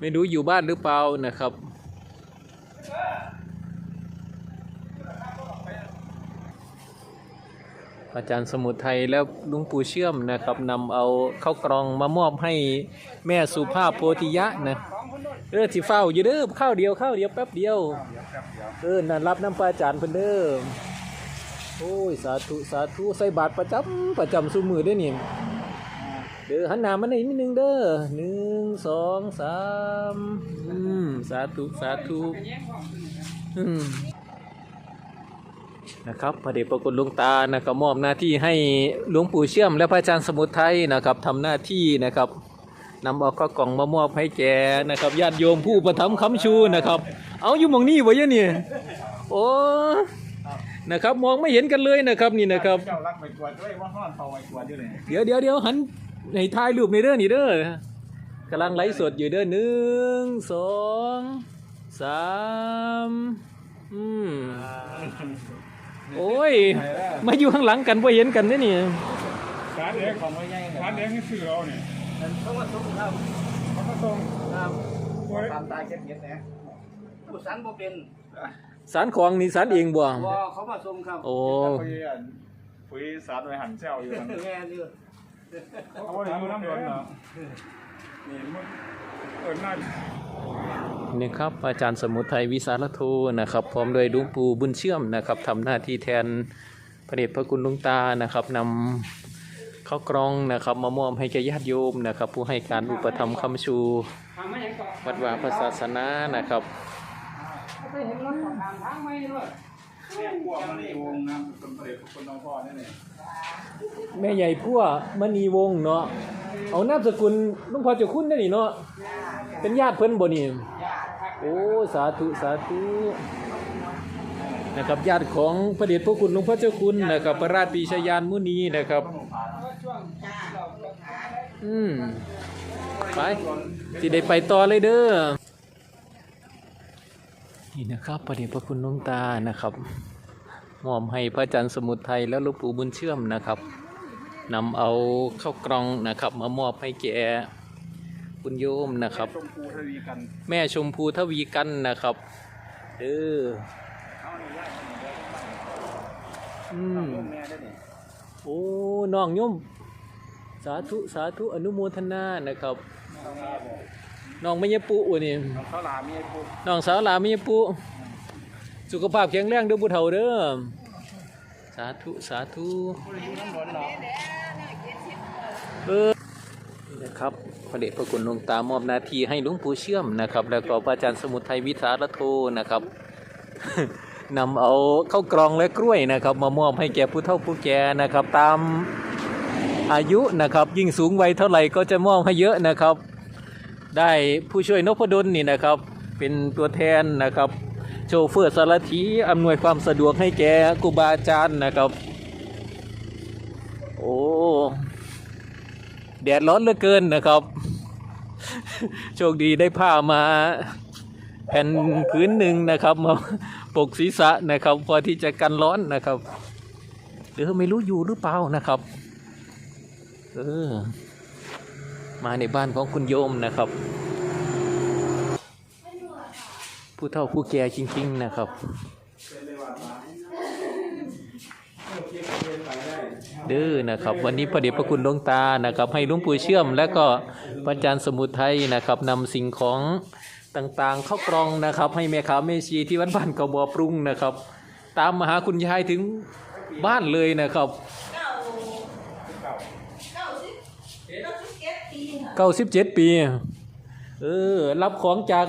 ไม่รู้อยู่บ้านหรือเปล่านะครับ อาจารย์สมุทรไทยแล้วลุงปู่เชื่อมนะครับนำเอาเข้าวกรองมามอบให้แม่สุภาพโพธิยะนะเออสิเฝ้าอยู่เด้อข้าวเดียวข้าวเดียวแป๊บเดียวเออนั่นรับน้ำปลาจารย์เพิ่นเด้อโอ้ยสาธุสาธุใส่บาตรประจำประจำสุมือเด้อนี่ เด้อหันหน้ามาหน่อยนิดนึงเด้อหนึ่งสองสามอืมสาธุสาธุอืมนะครับพระเดชพระคุณหลวงตานะครับมอบหน้าที่ให้หลวงปู่เชื่อมและพระอาจารย์สมุทรไทยนะครับทำหน้าที่นะครับนำเอาข้าวกล่องมามอบให้แกนะครับญาติโยมผู้ประทับคำชูนะครับ เอาอยู่หมองนี้ไว้ยะเนี่ยโอ้นะครับมองไม่เห็นกันเลยนะครับนี่นะครับ เจ้ารักไปกวดด้วยว่าห้อนเฝ้าไปกวดอยู่เลย เดี๋ยวเดี๋ยวเดี๋ยวหัน ในถ่ายรูปในเด้อนี่เด้อกำลังไลฟ์สดอยู่เด้อหนึ่งสองสามอืมโอ้ย มาอยู่ข้างหลังกันพอเห็นกันเด้อนี่การเด็กของไม่ใหญ่การเด็กให้ซื้อเราเนี่ยต้องมาส่งครับเขาก็ส่งครับโอ้ยตามตาเก็บเก็บนะผู้สันบ่เป็นสารของนี่สารเองบ่บ่เขามาส่งครับโอ้คุยอะคุยสารไปหันเจ้าอยู่มันแง่อยู่ เขาว่าอยู่น้ำร้อนเนาะนี่มันเออน่านี่ครับอาจารย์สมุทรไทยวิสารโทนะครับ พร้อมโดยหลุงปู่บุญเชื่อมนะครับทำหน้าที่แทนพระเดชพระคุณหลุงตานะครับนำข้าวกรองนะครับมามอบให้แก่ญาติโยมนะครับ ผู้ให้การอุปถัมภ์คำชูวัดวาพระศาสนานะครับ แม่กลัวมันในวงน้ำคนผลิตคนน้องพ่อนี่เนี่แม่ใหญ่พัวมณีวงศ์เนาะเอานามสกุลลุงพ่อเจ้าคุณได้นี่เนาะเป็นญาติเพิ่นบ่นี่โอ้สาธุสาธุนะครับญาติของพระเดชพระคุณหลวงพ่อเจ้าคุณนะครับพระราชปีชายานมุนีนะครับอืมไปสิได้ไปต่อเลยเด้อ นี่นะครับพระเดชพระคุณลวงตานะครับมอบให้พระอาจารย์สมุทรไทยและลวงปู่บุญเชื่อมนะครับนำเอาเข้าวกล่องนะครับ มามอบให้แก่คุณโยมนะครับ แม่ชมพูทวีกันนะครับเอออืมแม่ได้เนี่ยโอ้น้องโยมสาธุสาธุอนุโมทนานะครับ น้องไม่ยปุวะนี่ข้าวหลามมีไอ้ปุ๊บน้องสาวหลาไม่ยปุสุขภาพแข็งแรงเด้อบุเฒ่าเด้อสาธุสาธุเออนี่นะครับพระเดชพระคุณหลวงตามอบหน้าที่ให้หลวงปู่เชื่อมนะครับ แล้วก็พระอาจารย์สมุทรไทยวิสารโทนะครับนำเอาเข้าวกรองและกล้วยนะครับ มามอบให้แก่ผู้เฒ่าผู้แก่นะครับ ตามอายุนะครับ ยิ่งสูงวัยเท่าไหร่ก็จะมอบให้เยอะนะครับ ได้ผู้ช่วยนพดลนี่นะครับ เป็นตัวแทนนะครับ โชเฟอร์สารถีอำนวยความสะดวกให้แก่ครูบาอาจารย์นะครับ โอ้แดดร้อนเหลือเกินนะครับ โชคดีได้ผ้ามาแผ่นพื้นหนึ่งนะครับมาปกศีรษะนะครับ พอที่จะกันร้อนนะครับหรือไม่รู้อยู่หรือเปล่านะครับ เออ มาในบ้านของคุณโยมนะครับ ผู้เฒ่าผู้แก่จริง ๆ นะครับเด้อนะครับ วันนี้พระเดชพระคุณหลวงตานะครับ ให้ลุงปู่เชื่อม และก็พระอาจารย์สมุทัยนะครับนำสิ่งของต่างๆ เข้ากรองนะครับ ให้แม่ขาวแม่ชีที่วัดบ้านเกาบัวปรุงนะครับ ตามมาหาคุณยายถึงบ้านเลยนะครับ เก้าสิบเจ็ดปี เออ รับของจาก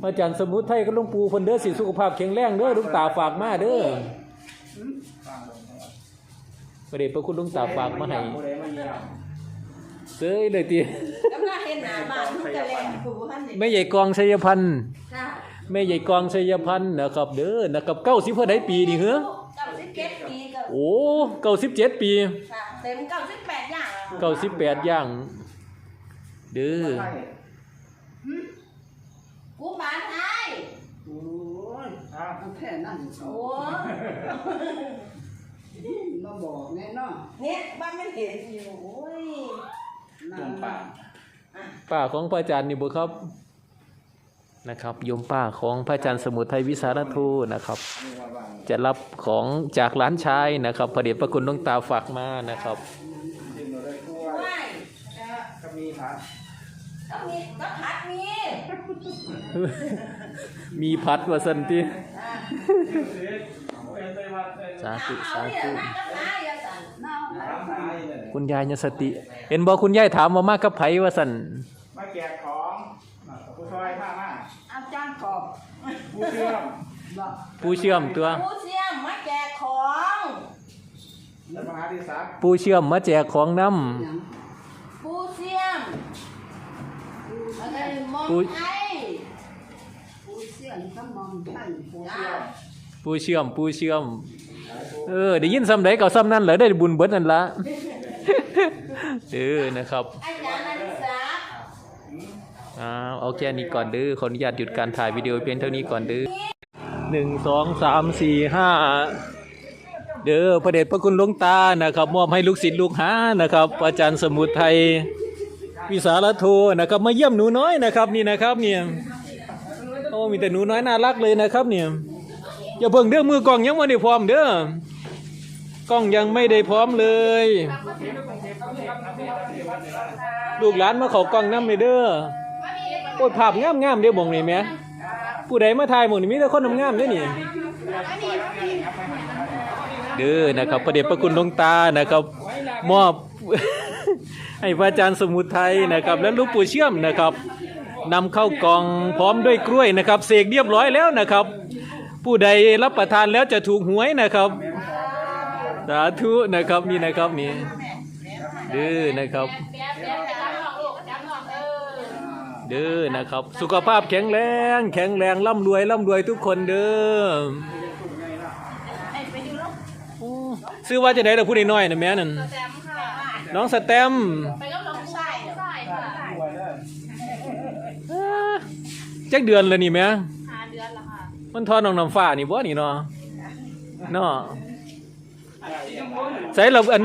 พระอาจารย์สมุทรไทยกับหลวงปู่เพนเด้อสิสุขภาพแข็งแรงเด้อหลุงตาฝากมาเด้อประเดชพระคุณหลุงตาฝากมาให้เซ้ยเลยตีกำลังเห็นหน้าบ้านมันก็แลนผู้ท่านนี่แม่ใหญ่กองชัยพันธ์ค่ะแม่ใหญ่กองชัยพันธ์นะครับ เด้อนะครับเก้าสิบเท่าไดปีนี่เหรอเก้าสิบเจ็ดปีก็โอ้เก้าสิบเจ็ดปีค่ะเต็มเก้าสิบแปดอย่างแล้วเก้าสิบแปดย่างเด้อกูบ้านไทยโอ้ยอาผู้แท้นั่นโอ้มาบอกแน่เนาะเนี่ยบ้านมันเห็นอยู่โอ้ยตรงปากป้าของพระอาจารย์นี่บ่ครับนะครับโยมป้าของพระอาจารย์สมุทัยวิสารโทนะครับจะรับของจากร้านชายนะครับพระเดชพระคุณหลวงตาฝากมานะครับ ไม่ ก็มีครับ ก็มีก็พัดมี มีพัดว่าสันติอ่าสาธุเอาสาเนี่ยธุนั่งก็ตายอย่าสั่นเน่าไหลคุณยายยสติ เห็นบอกคุณยายถามว่ามากกับไผว่าสันมาแจกของมากับผู้ช่วยผ้ามาเอาจ้างกอบผู้เชื่อมบอกผู้เชื่อมตัวผู้เสี่ยมมาแจกของและมหาดิศักดิ์ผู้เชื่อมมาแจกของน้หยังผู้เสี่ยมอะไรมองไทย ผู้เสี่ยงก็มองท่าน ผู้เชื่อมผู้เชื่อม เออได้ยินซ้ำใดก็ซ้ำนั่นเหรอได้บุญเบิดนั่นละเออนะครับอาจารย์อนิสาอ่าเอาแค่นี้ก่อนเด้อขออนุญาตหยุดการถ่ายวิดีโอเพียงเท่านี้ก่อนเด้อหนึ่งสองสามสี่ห้าเด้อพระเดชพระคุณหลวงตานะครับ มอบให้ลูกศิษย์ลูกหานะครับ อาจารย์สมุทรไทยวิสารโทนะครับ มาเยี่ยมหนูน้อยนะครับนี่นะครับเนี่ย โอ้มีแต่หนูน้อยน่ารักเลยนะครับเนี่ยอย่าเพิ่งเด้อมือกล้องยังไม่ได้พร้อมเด้อกล้องยังไม่ได้พร้อมเลย ลูกหลานมาขากล้องน้ำเลยเด้อโอ้ยภาพงามงามๆเด้อบ่งนี่แหม่ผู้ใดมาถ่ายหมดนี่มีแต่คนงามๆเด้อนี่เด้อนะครับพระเดชพระคุณหลวงตานะครับ มอบให้พระอาจารย์สมุทัยนะครับ และลูกปู่เชื่อมนะครับ นำเข้ากล่องพร้อมด้วยกล้วยนะครับ เสกเรียบร้อยแล้วนะครับ ผู้ใดรับประทานแล้วจะถูกหวยนะครับ สาธุนะครับนี่นะครับนี่เด้อนะครับเด้อนะครับ สุขภาพแข็งแรง แข็งแรงร่ำรวยร่ำรวยทุกคนเด้อซื้อว่าจะได้เราพูดน้อยๆนะแม่นั่นน้องสแตม จักเดือนแล้วนี่แม่หาเดือนละค่ะมันทอน้องน้ำฟ้านี่บ่นี่เนาะเนาะใส่เราอัน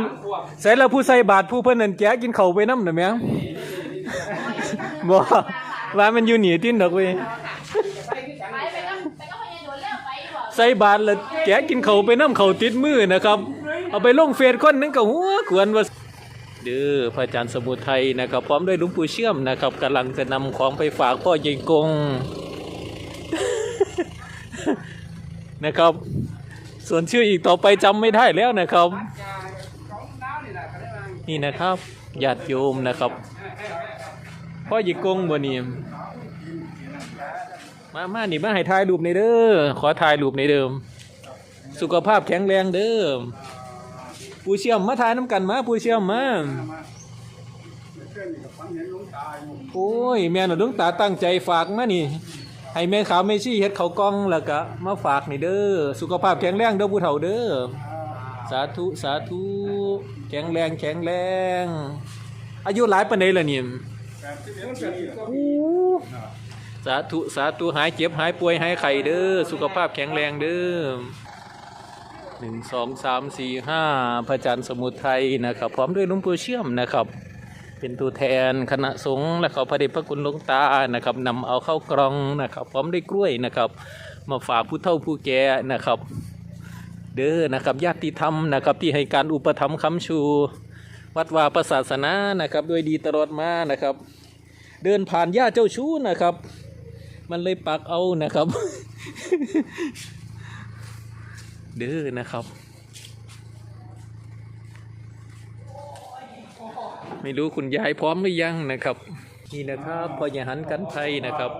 ใส่เราผู้ใส่บาทผู้เพิ่นนั่นแกะกินข้าวไปนำน่ะแม่บ่ว่ามันอยู่หนีตินดอกเว้ยไปไปก็ไปก็พยายามโดนแล้วไปบอกใส่บาทแล้วแกะกินเขาวไปน้ำเขาวติดมือนะครับ เอาไปลงเฟซคนหนึงก็หัวกวนว่า เด้อพระอาจารย์สมุทัยนะครับ พร้อมด้วยหลุงปู่เชื่อมนะครับกำลังจะนำของไปฝากพ่อใหญ่กงนะครับ ส่วนชื่ออีกต่อไปจำไม่ได้แล้วนะครับ นี่นะครับญาติโยมนะครับ พ่อใหญ่กงบ่นี่มามานี่มาให้ถ่ายรูปในเด้อขอถ่ายรูปในเดิม สุขภาพแข็งแรงเด้อ ผู้เชี่ยมมาถ่ายน้ำกันมาผู้เชี่ยมมาโอ้ยแม่หน่ะดวงตาตั้งใจฝากมานี่ ให้แม่ขาวแม่ชี้เฮ็ดเขากล้องแล้วก็มาฝากนี่เด้อสุขภาพแข็งแรงเด้อผู้เฒ่าเด้อสาธุสาธุแข็งแรงแข็งแรง อายุหลายปานใดล่ะนี่แปดสิบเอ็ดปีก็สาธุสาธุหายเจ็บหายป่วยหายไข้เด้อสุขภาพแข็งแรงเด้อ หนึ่งสองสามสี่ห้าพระอาจารย์สมุทัยนะครับ พร้อมด้วยหลุงปู่เชื่อมนะครับ เป็นตัวแทนคณะสงฆ์และขอพระเดชพระคุณหลวงตานะครับนำเอาเข้ากล่องนะครับ พร้อมด้วยกล้วยนะครับ มาฝากผู้เฒ่าผู้แก่นะครับ เด้อนะครับญาติธรรมนะครับที่ให้การอุปถัมภ์ค้ำชู วัดวาประศาสนานะครับด้วยดีตลอดมานะครับ เดินผ่านย่าเจ้าชู้นะครับ มันเลยปักเอานะครับ เด้อนะครับ ไม่รู้คุณยายพร้อมหรือยังนะครับ นี่นะครับพอใหญ่หันกันไทยนะครับ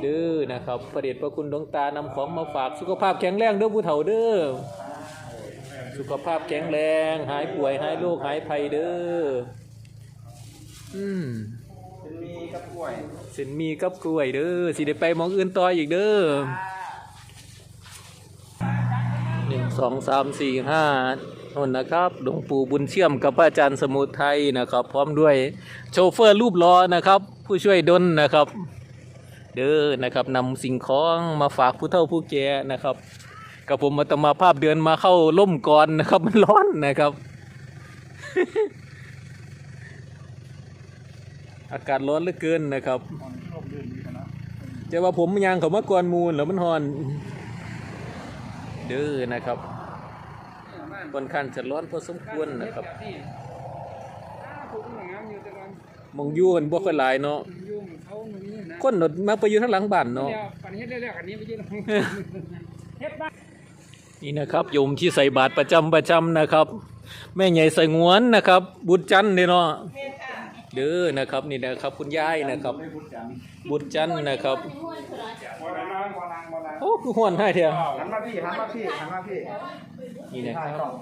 เด้อนะครับประเดชพระคุณดวงตานำของมาฝากสุขภาพแข็งแรงเด้อผู้เฒ่าเด้อสุขภาพแข็งแรง หายป่วยหายโรคหายภัยเด้ออืมเป็นมีกับกล้วยสินมีกับกล้วยเด้อสิได้ไปมองอื่นต่ออีกเด้อหนึ่ง สองสามสี่ห้านนนะครับหลวงปู่บุญเชื่อมกับพระอาจารย์สมุทัยนะครับ พร้อมด้วยโชเฟอร์รูปล้อนะครับ ผู้ช่วยดนนะครับ เด้อนะครับนำสิ่งของมาฝากผู้เฒ่าผู้แก่นะครับกับผมมาตมาภาพเดือนมาเข้าล่มก่อนนะครับ มันร้อนนะครับ อากาศร้อนเหลือเกินนะครับจะว่าผมยางเขามาก่อนมูลแล้วมันฮอน เด้อนะครับค่อนข้างจะร้อนพอสมควรนะครับที่อ้าวผมก็งามอยู่แต่ก่อนมองยู่กันบ่ค่อยหลายเนาะขาหนุ่มนี่นะคนหนดมาไปอยู่ทางหลังบ้านเนาะนี่นะครับโยมที่ใส่บาตรประจำประจำนะครับ แม่ใหญ่ใส่งวนนะครับ บุญจันทร์เนาะ เด้อนะครับนี่นะครับ คุณยายนะครับ บุญจันทร์นะครับบ่ได้นางบ่นางบ่นางโอ้คือห้วนให้เถอะหันมาพี่หันมาพี่หันมาพี่นี่นะคถ่ายรับกล้อง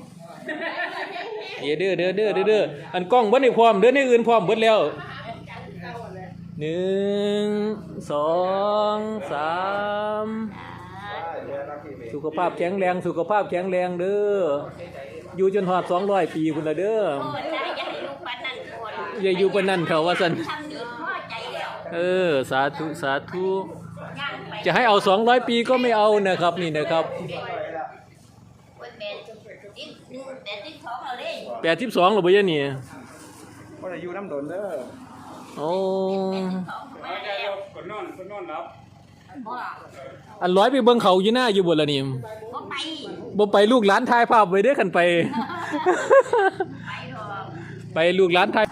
เด้อเด้อเด้อเด้อเด้ออันกล้องเบิดในพร้อมเด้อในอื่นพร้อมเบิดแล้วหนึ่งสองสามสุขภาพแข็งแรง สุขภาพแข็งแรงเด้ออยู่จนหอดสองร้อยปีคุณละเด้อ โอ้ได้ อย่าอยู่ปานนั่นเขาว่าสันทำดีพอใจแล้วเออ สาธุ สาธุย่างไปจะให้เอาสองร้อยปีก็ไม่เอานะครับนี่นะครับวันแม่ติ๊กหนึ่งแต่ติ๊กสองเราเล่นแปดสิบสองหรือเปล่าเนี่ยบ่ได้อยู่น้ำดนเด้อโอ้สองเอาใจเอาคนนอนคนนอนรับบ่อันร้อยไปเบิ่งเขาอยู่หน้าอยู่บนละนี่บ่ไปบ่ไปลูกหลานถ่ายภาพไว้เด้อคันไปไปหรอกไปลูกหลานไทย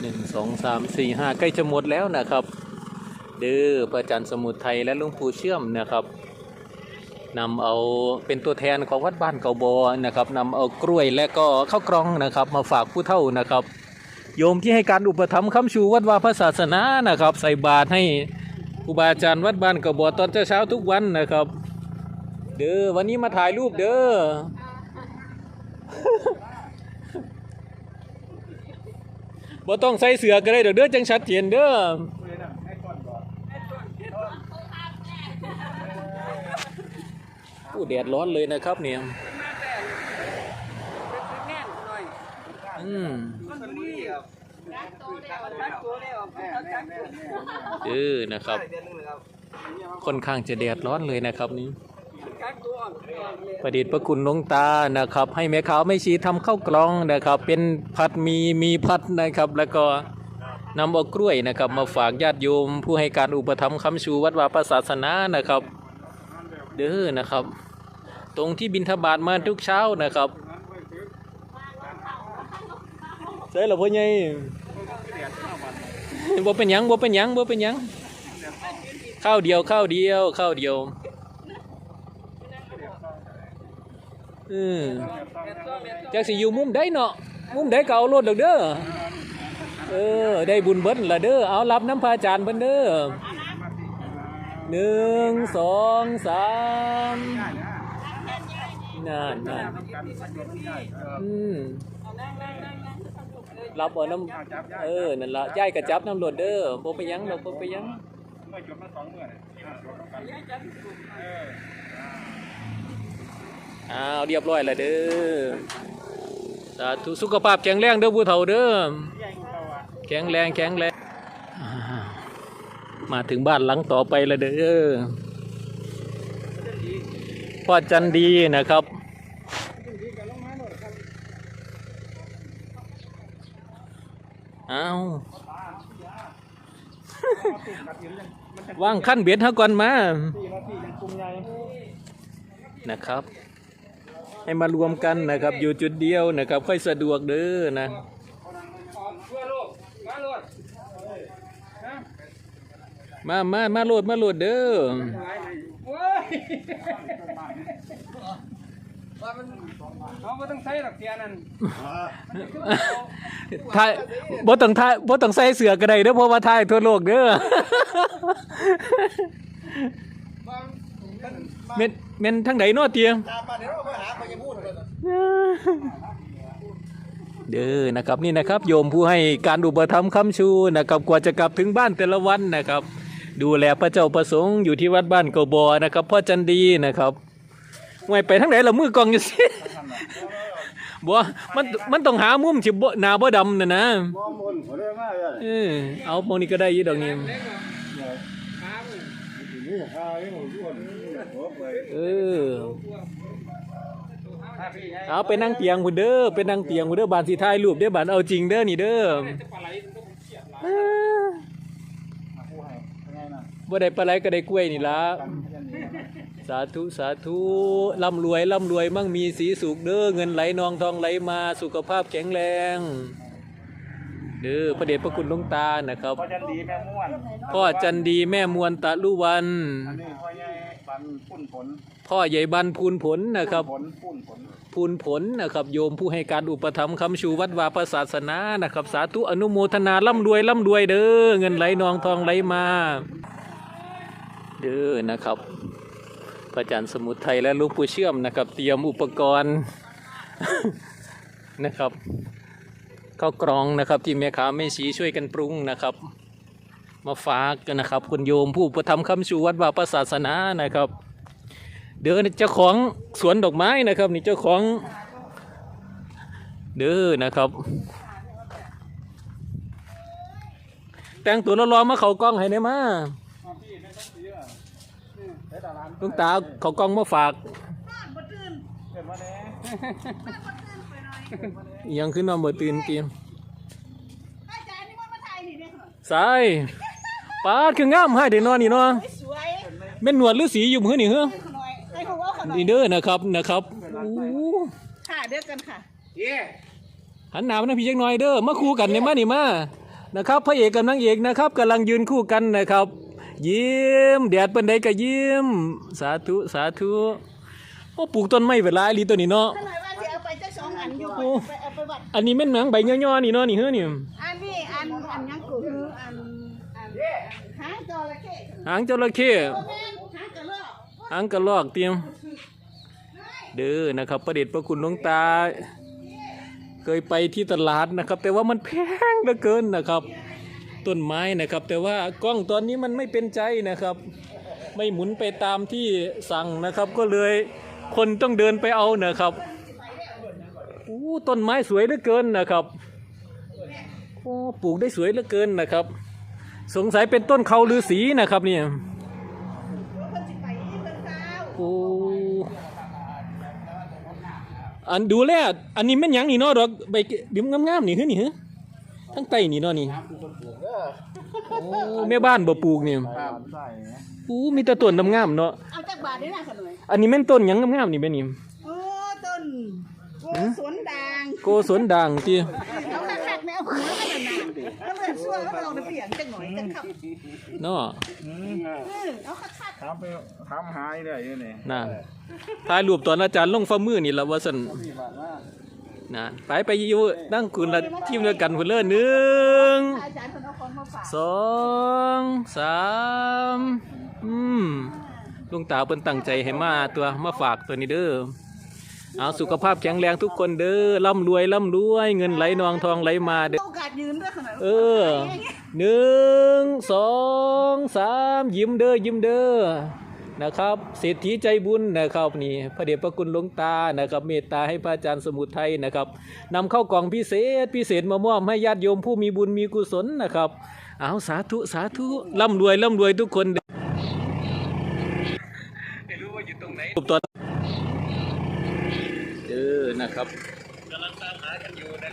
หนึ่งสองสามสี่ห้าใกล้จะหมดแล้วนะครับ เด้อพระอาจารย์สมุทรไทยและหลุงปู่เชื่อมนะครับนำเอาเป็นตัวแทนของวัดบ้านเก่าบอนะครับนำเอากล้วยและก็ข้าวกล้องนะครับ มาฝากผู้เฒ่านะครับ โยมที่ให้การอุปถัมภ์ค้ำชูวัดวาพระศาสนานะครับ ใส่บาตรให้ครูบาอาจารย์วัดบ้านเก่าบอตอนเช้าทุกวันนะครับ เด้อวันนี้มาถ่ายรูปเด้อ บ่ต้องใส่เสื้อก็ได้เด้อเด้อจังชัดเจนเด้อผู้แดดร้อนเลยนะครับเนี่ยอืมเออนะครับ ค่อนข้างจะแดดร้อนเลยนะครับนี่ ประดิษฐ์ประคุณหลวงตานะครับ ให้แม่ขาวไม่ชีทำข้าวกล่องนะครับ เป็นพัดมีมีพัดนะครับ แล้วก็นำเอากล้วยนะครับ มาฝากญาติโยม ผู้ให้การอุปถัมภ์ค้ำชูวัดวาประศาสนานะครับ เด้อนะครับ ตรงที่บินทบาทมาทุกเช้านะครับใช่หรอพ่อใหญ่บ่เป็นยังบ่เป็นยังบ่เป็นยังข้าวเดียวข้าวเดียวข้าวเดียว ออจักสิอยู่มุมใดเนาะมุมใดก็เอารถดอกเด้อเออ ได้บุญเบิ้ละเด้อเอารับน้ำพระอาจารย์เพิ่นเด้อหนึ่งสองสามนั่นนั่นอืมรับเอาน้ำเออนั่นละย่ายกระจับน้ำรถเด้อบ่ไปยังดอกบ่ไปยังเมื่อจบมาสองเมื่อเนี่ย อ่าจบแล้วกันเอาวเรียบร้อยแล้วเด้อสาธุสุขภาพแข็งแรงเด้อผู้เฒ่าเด้อแข็งแรงแข็งแรงมาถึงบ้านหลังต่อไปแล้วเด้อพ่อจันดีนะครับอ้าวว่างขั้นเบ็ดเฮาก่อนมาที่นาทียังกลุ่มใหญ่นะครับ ให้มารวมกันนะครับ อยู่จุดเดียวนะครับ ค่อยสะดวกเด้อนะออกทั่วโลกมาโลดนะมามามาโหลดมาโหลดเด้อโอ้ยเขาไม่ต้องใช้หรอกเทียนั่นถ่ายบ่ต้องถ่ายบ่ต้องใส่เสื้อก็ได้เด้อเพราะว่าถ่ายทั่วโลกเด้อ เม็นเม็นทางไหนเนาะเตียงเด้อนะครับนี่นะครับ โยมผู้ให้การอุปถัมภ์ค้ำชูนะครับกว่าจะกลับถึงบ้านแต่ละวันนะครับ ดูแลพระเจ้าประสงค์อยู่ที่วัดบ้านเกาบอนะครับพ่อจันดีนะครับไว้ไปทางไหนละมือกองอยู่สิบ่มันมันต้องหามุมสิบ่หนาบ่ดำน่ะนะมองบนหัวเรื่องมากเลยเออเอาโมนี่ก็ได้อยี่ดอกนี้ นี่หาไอ้หมูด้วนหัวไป เออเอาไปนั่งเตียงพุ่นเด้อไปนั่งเตียงพุ่นเด้อบานสิถ่ายรูปเด้อบานเอาจริงเด้อนี่เด้อปลาไหลมันก็เขียดไหลเอ้อมาคู่ให้เป็นไงน่ะบ่ได้ปลาไหลก็ได้กล้วยนี่ล่ะสาธุสาธุร่ำรวยร่ำรวยมั่งมีสีสุขเด้อเงินไหลนองทองไหลมาสุขภาพแข็งแรงเด้อพระเดชพระคุณหลวงตานะครับพ่อจันดีแม่มวนพ่อจันดีแม่มวลตะลุวัน นนี้พ่อใหญ่ปันพุ่นผลพ่อใหญ่บันพูนผลนะครับผลพุ่นผลพูนผลนะครับ โยมผู้ให้การอุปถัมภ์คำชูวัดวาพระศาสนานะครับ สาธุอนุโมทนาร่ำรวยร่ำรวยเด้อเงินไหลนองทองไหลมา เด้อนะครับพระอาจารย์สมุทรไทยและหลูกปู่เชื่อมนะครับ เตรียมอุปกรณ์นะครับข้าวกรองนะครับที่แม่ค้าแม่ชีช่วยกันปรุงนะครับ มาฝากกันนะครับคุณโยมผู้ประทำคำชูวัดวาประศาสนานะครับ เด้อเจ้าของสวนดอกไม้นะครับ นี่เจ้าของ เด้อนะครับ แต่งตัวรอๆมาเขากล้องให้เนี่ยมามาพี่ไม่ต้องเสียได้ตาลานลุงตาเขากล้องมาฝากเกิดมาแน่อิหยังขึ้นนอนบ่ตื่นเตียมอาจารย์นี่มันมาไทยนี่เนี่ยสาย ปาดคืองามให้เดี๋ยวนอนนี่เนาะสวยแม่นหนวดหรือสีอยู่มือนี่เฮ้อขน่อยให้เขาว่าขน่อยนี่เด้อนะครับนะครับโอ้ค่ะเดียวกันค่ะหันหน้ามาทางพี่จักหน่อยเด้อมาคู่กันเนี่ยมานี่มานะครับพระเอกกับนางเอกนะครับกำลังยืนคู่กันนะครับ ยิ้มแดดเป็นใดก็ยิ้ม สาธุสาธุโอ้ปลูกต้นไม้เวลาอีหลีตัวนี้เนาะขน่อยว่าจะเอาไปจักสองอันอยู่ไปไปเอาไปวัดอันนี้แม่นหนังใบย่อๆนี่เนาะนี่เฮ้อนี่อันนี้อันอันยัง หางจระเข้หางกระรอกหางกระลอกเตรียม เด้อนะครับ ประเด็จพระคุณหลวงตา เคยไปที่ตลาดนะครับ แต่ว่ามันแพงเหลือเกินนะครับ ต้นไม้นะครับ แต่ว่ากล้องตอนนี้มันไม่เป็นใจนะครับ ไม่หมุนไปตามที่สั่งนะครับ ก็เลยคนต้องเดินไปเอานะครับอู้ต้นไม้สวยเหลือเกินนะครับโอ้ปลูกได้สวยเหลือเกินนะครับ สงสัยเป็นต้นเขาฤาษีนะครับเนี่ยเพิ่นสิไปเพิ่นเช้าโอ้อันดูแลอันนี้แม่นหยังนี่เนาะดอกใบดิมงามๆนี่คือนี่ฮะทั้งไตนี่เนาะนี่โอ้แม่บ้านบ่ปลูกนี่ครับใส่โอ้มีแต่ต้นงามๆเนาะเอาจักบาทได้นะขน่อยอันนี้แม่นต้นหยังงามๆนี่แม่นี่โอ้ต้นโกสวนด่างโกสนด่างติ เอาคักๆแม่เอาหัวกันน่ะ แล้วแบบชั่วแล้วเราไปเปลี่ยนจังหน่อยจังครับเนาะอืมเออเอาคักถามไปถามหายได้ยังไงน่ะถ่ายรูปตอนอาจารย์ลงฝ่ามือนี่ล่ะว่าซั่นพี่บาทว่าน่ะไปไปอยู่นั่งคุณละทีมเดียวกันพุ่นเด้อหนึ่งๆอาจารย์เพิ่นเอาของมาฝากสองสามอืมลุงตาเพิ่นตั้งใจให้มาตัวมาฝากตัวนี้เด้อ เอาสุขภาพแข็งแรงทุกคนเด้อร่ำรวยร่ำรวยเงินไหลนองทองไหลมาเด้อโอกาสยืนด้วยขนาดเออหนึ่งสองสามยิ้มเด้อยิ้มเด้อนะครับเศรษฐีใจบุญนะครับนี่พระเดชพระคุณหลวงตานะครับเมตตาให้พระอาจารย์สมุทัยนะครับนำเข้ากล่องพิเศษพิเศษมามอบให้ญาติโยมผู้มีบุญมีกุศลนะครับเอาสาธุสาธุร่ำรวยร่ำรวยทุกคนเด้อไม่รู้ว่าอยู่ตรงไหนตอน เออนะครับกำลังตามหากันอยู่นะ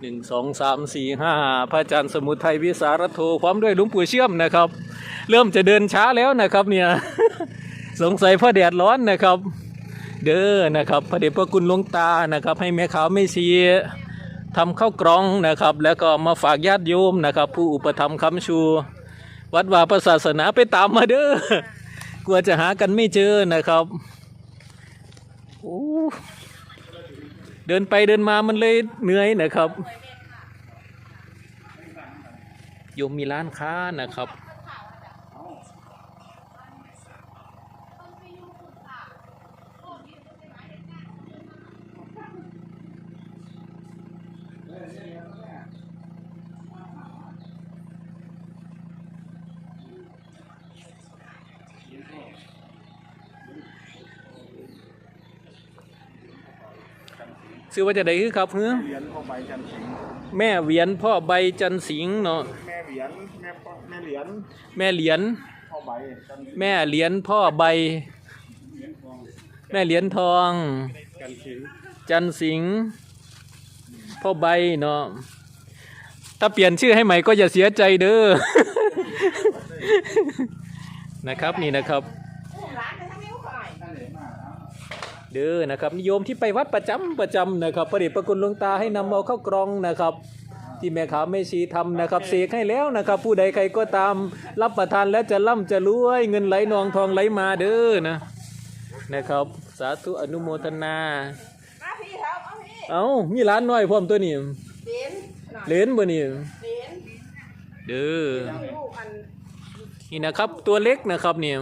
หนึ่งสองสามสี่ห้าพระอาจารย์สมุทัยวิสารโทพร้อมด้วยหลวงปู่เชื่อมนะครับ เริ่มจะเดินช้าแล้วนะครับ เนี่ยสงสัยเพราะแดดร้อนนะครับ เด้อนะครับพระเดชพระคุณหลวงตานะครับ ให้แม่ขาวไม่ชีทำข้าวกรองนะครับ แล้วก็มาฝากญาติโยมนะครับ ผู้อุปถัมภ์คำชู วัดวาประศาสนาไปตามมาเด้อกลัวจะหากันไม่เจอนะครับโอ้ เดินไปเดินมามันเลยเหนื่อยนะครับ โยมมีร้านค้านะครับ ซื้อว่าจะได้คือครับเฮ้อเหรียญพ่อใบจันทร์สิงห์แม่เหวียนพ่อใบจันสิงห์เนาะแม่เหรียญแม่พ่อแม่เหรียญแม่เหรียญพ่อใบจันทร์สิงห์แม่เหรียญพ่อใบแม่เหรียญทอง จันทร์สิงห์จันสิงห์พ่อใบเนาะถ้าเปลี่ยนชื่อให้ใหม่ก็อย่าเสียใจเด้อ นะครับนี่นะครับ ร้านจะทำให้เขาขาย เด้อนะครับนิยมที่ไปวัดประจำประจำนะครับพระเดชพระคุณหลวงตาให้นำเอาเข้ากรองนะครับ ที่แม่ขาวแม่ชีทำนะครับเสกให้แล้วนะครับ ผู้ใดใครก็ตามรับประทานแล้วจะร่ำจะรวยเงินไหลนองทองไหลมาเด้อนะนะครับ สาธุอนุโมทนามาพี่ครับมาพี่เอามีร้านน้อยพร้อมตัวนี้เบนเหรนบ่นี่เบนเด้อลูกอันนี่นะครับตัวเล็กนะครับเนี่ย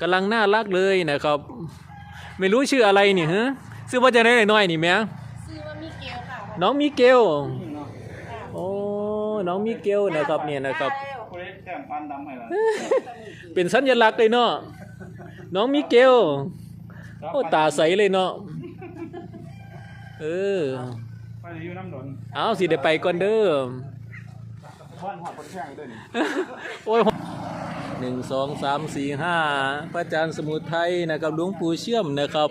กำลังน่ารักเลยนะครับ ไม่รู้ชื่ออะไรนี่ฮะชื่อว่าจะได้น้อยๆนี่แม่ซื้อว่ามีเกลียวค่ะน้องมิเกลโอ้น้องมิเกลนะครับเนี่ยนะครับผู้เล็กแก้มปันดำให้ละเป็นสัญลักษณ์เลยเนาะน้องมิเกลโอ้ตาใสเลยเนาะเออไปอยู่น้ำดนเอาสิได้ไปก่อนเด้อบ้านหอดคนแข้งด้วยนี่โอ้ย หนึ่งสองสามสี่ห้าพระอาจารย์สมุทัยนะครับหลวงปู่เชื่อมนะครับ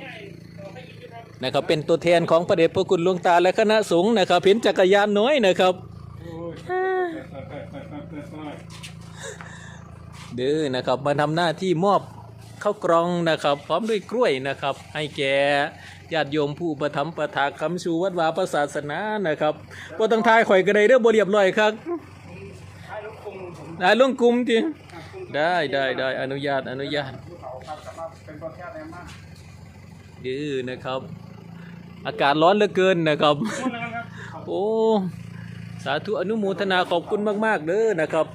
นะครับเป็นตัวแทนของพระเดชพระคุณหลวงตาและคณะสงฆ์นะครับเห็นจักรยานน้อยนะครับเด้อนะครับมาทำหน้าที่มอบข้าวกล่องนะครับ พร้อมด้วยกล้วยนะครับ ให้แก่ญาติโยมผู้ประทับประทาคำชูวัดวาประศาสนานะครับบ่ต้องทายข่อยกระไดเด้อบ่เรียบร้อยครับได้ลงกลุ่มจริง ได้ได้ได้อนุญาตอนุญาตเขาครับสามารถเป็นนได้อนะครับ อากาศร้อนเหลือเกินนะครับ โอ้สาธุอนุโมทนาขอบคุณมาก ๆเด้อนะครับ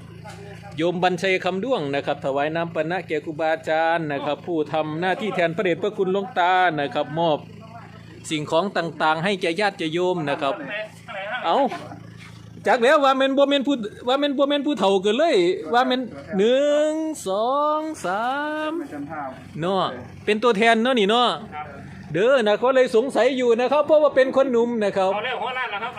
โยมบัญชัยคำด้วงนะครับ ถวายน้ำปนะแก่ครูบาอาจารย์นะครับ ผู้ทำหน้าที่แทนพระเดชพระคุณหลวงตานะครับ มอบสิ่งของต่างๆ ให้แก่ญาติโยมนะครับ เอา จากแล้วว่าแม่นบ่แม่นผู้ว่าแม่นบ่แม่นผู้เฒ่าเกินเลย ว่าแม่นหนึ่งสองสามไม่จำภาพเนาะเป็นตัวแทนเนาะนี่เนาะเด้อนะเขาเลยสงสัยอยู่นะครับ เพราะว่าเป็นคนหนุ่มนะครับเอาเร็วหัวล้านแล้วครับ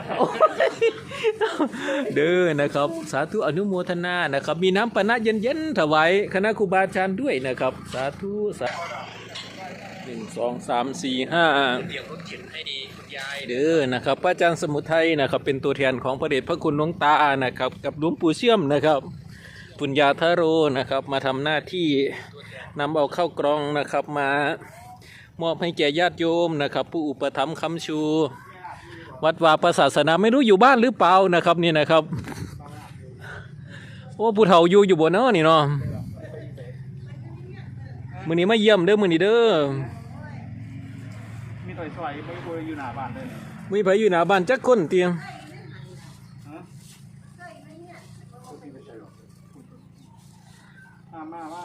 เด้อนะครับ สาธุอนุโมทนานะครับ มีน้ำปนะเย็นๆถวายคณะครูบาอาจารย์ด้วยนะครับ สาธุสาหนึ่งสองสามสี่ห้าเดี๋ยวเขาเขียนให้ดีคุณยาย เด้อนะครับพระอาจารย์สมุทัยนะครับเป็นตัวแทนของพระเดชพระคุณหลวงตานะครับกับหลวงปู่เชื่อมนะครับปุญญาทโรนะครับมาทำหน้าที่นำเอาเข้ากรองนะครับมามอบให้แก่ญาติโยมนะครับ ผู้อุปถัมภ์คำชู วัดวาประศาสนาไม่รู้อยู่บ้านหรือเปล่านะครับนี่นะครับโอ้ผู้เฒ่าอยู่อยู่บนเนาะนี่เนาะมือนี้มาเยี่ยมเด้อมือนี้เด้อ มีต่อยซอยไปคุยอยู่หน้าบ้านเลยมีไผอยู่หน้าบ้านจักคนเตียงมามามา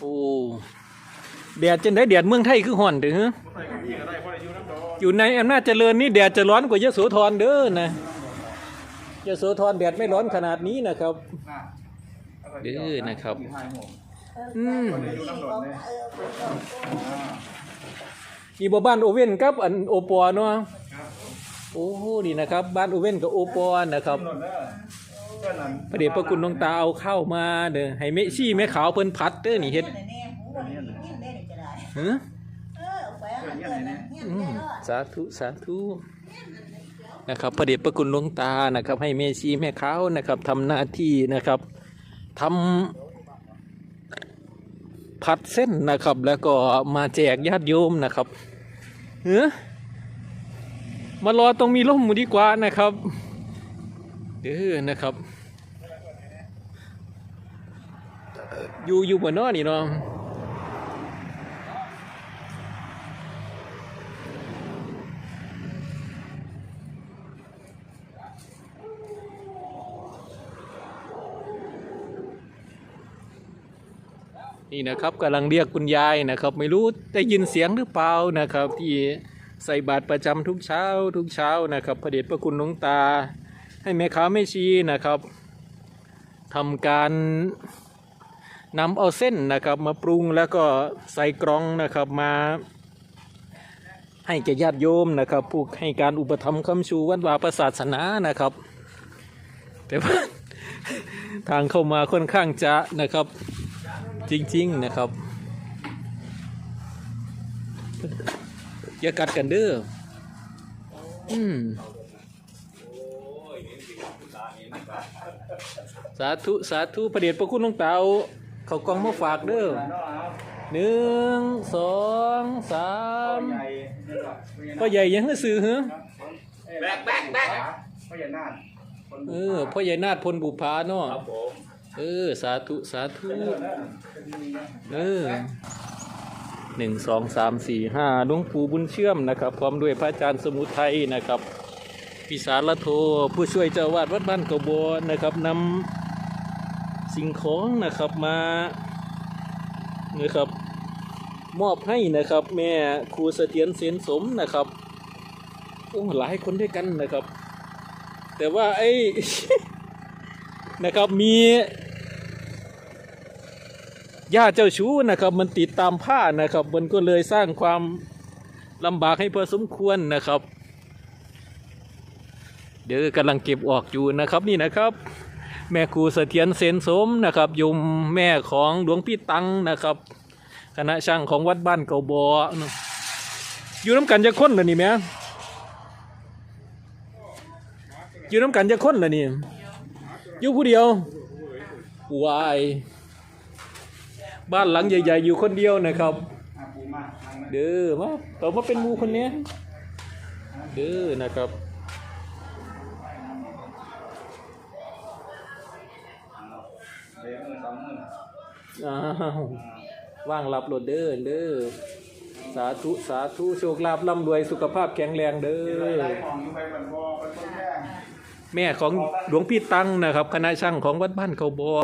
โอ้แดดจังได๋แดดเมืองไทยคือฮ้อนเด้อใส่กับพี่ก็ได้เพราะอยู่น้ำดนอยู่ในอำนาจเจริญนี่แดดจะร้อนกว่ายโสธรเด้อนะยโสธรแดดไม่ร้อนขนาดนี้นะครับ น่ะเด้อนะครับมีให้หมด อืมอยู่น้ำดนเลยอ่านี่บ่บ้านโอเว่นกับอันโอปอเนาะโอ้โหนี่นะครับ บ้านโอเว่นกับโอปอนะครับน้ำดนเด้อเพื่อนนั้นพระเดชพระคุณหลวงตาเอาเข้ามาเด้อให้เมชี่แม่ขาวเพิ่นพัดเด้อนี่เฮ็ดแน่หูวันนี้กินได้จะได้ฮะเออไปเอาเงินนะเงินอืได้มแล้วสาธุสาธุนะครับพระเดชพระคุณหลวงตานะครับ ให้เมชีแม่ขาวนะครับทำหน้าที่นะครับทำ ผัดเส้นนะครับ แล้วก็มาแจกญาติโยมนะครับเฮ้อมารอตรงมีร่มมือดีกว่านะครับเด้อนะครับอ่ออยู่อยู่บนนอนี่เนาะ นี่นะครับกำลังเรียกคุณยายนะครับ ไม่รู้ได้ยินเสียงหรือเปล่านะครับ ที่ใส่บาตรประจำทุกเช้า ทุกเช้านะครับพระเดชพระคุณหลวงตา ให้แม่ค้าแม่ชีนะครับทำการนำเอาเส้นนะครับมาปรุงแล้วก็ใส่กรองนะครับมา ให้แก่ญาติโยมนะครับผู้ให้การอุปถัมภ์คำชูวัดวาประศาสนานะครับ แต่ว่าทางเข้ามาค่อนข้างจะนะครับ จริง ๆ นะครับอย่ากัดกันเด้ออืมสาธุ สาธุประเดชพระคุณหลวงตาเอาเขากล่องมาฝากเด้อหนึ่งสองสามพ่อใหญ่ยังให้ซื้อเหรอแบกแบกแบกพญานาคเออพ่อใหญ่นาดพลบุพาเนาะ เออ สาธุ สาธุ เออหนึ่งสองสามสี่ห้าหลวงปู่บุญเชื่อมนะครับ พร้อมด้วยพระอาจารย์สมุทัยนะครับพิสารโทผู้ช่วยเจ้าวาดวัดบ้านกบนะครับนำสิ่งของนะครับมานะครับมอบให้นะครับ แม่ครูเสถียรเสนสมนะครับโอ้หลายคนด้วยกันนะครับ แต่ว่าไอ้ นะครับมีย่าเจ้าชู้นะครับ มันติดตามผ้านะครับ มันก็เลยสร้างความลำบากให้พอสมควรนะครับ เดี๋ยวกำลังเก็บออกอยู่นะครับนี่นะครับ แม่ครูเสถียรเสนสมนะครับยมแม่ของหลวงพี่ตังนะครับ คณะช่างของวัดบ้านเกาบออยู่น้ำกันจะค้นเหรอนี่แม่อยู่น้ำกันจะค้นเหรอนี่ อยู่ผู้เดียววายบ้านหลังใหญ่ ๆ อยู่คนเดียวนะครับ เด้อมาต่อมาเป็นมูคนเนี้ยเด้อนะครับอ้าวว่างรับโหลดเด้อเด้อสาธุสาธุโชคลาภร่ำรวยสุขภาพแข็งแรงเด้อ แม่ของหลวงพี่ตังนะครับ คณะช่างของวัดบ้านเขาบอ